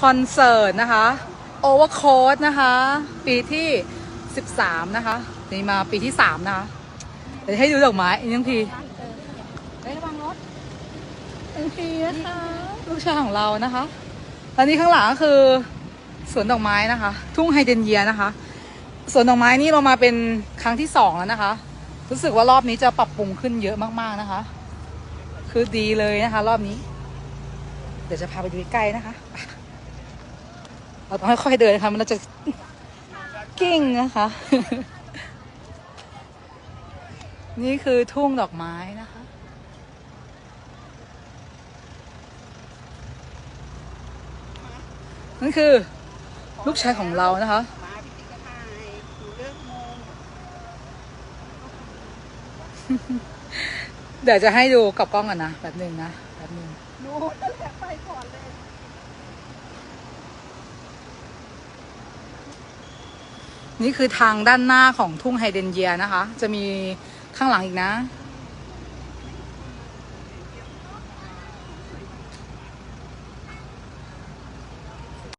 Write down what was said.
คอนเสิร์ตนะคะโอเวอร์โค้ดนะคะ ปีที่ 13 นะคะ นี่มาปีที่ 3 นะคะ เดี๋ยวให้ดูดอกไม้อีกทั้งทีเฮ้ยระวังรถทั้งทีนะคะลูกชายของเรานะคะแล้วนี่ข้างหลังก็คือสวนดอกไม้นะคะ ทุ่งไฮเดรนเยียนะคะสวนดอกไม้นี่เรามาเป็นครั้งที่สองแล้วนะคะ รู้สึกว่ารอบนี้จะปรับปรุงขึ้นเยอะมากๆนะคะ คือดีเลยนะคะ รอบนี้ เดี๋ยวจะพาไปดูใกล้นะคะ เราต้องค่อยๆเดินนะคะมันเราจะกิ้งนะคะ นี่คือทุ่งดอกไม้นะคะ นั่นคือลูกชายของเรานะคะ เดี๋ยวจะให้ดูกับกล้องก่อนนะแบบหนึ่งนะแบบหนึ่งหนูนั่นแหละไปก่อนเลย นี่คือทางด้านหน้าของทุ่งไฮเดนเยียนะคะ จะมีข้างหลังอีกนะ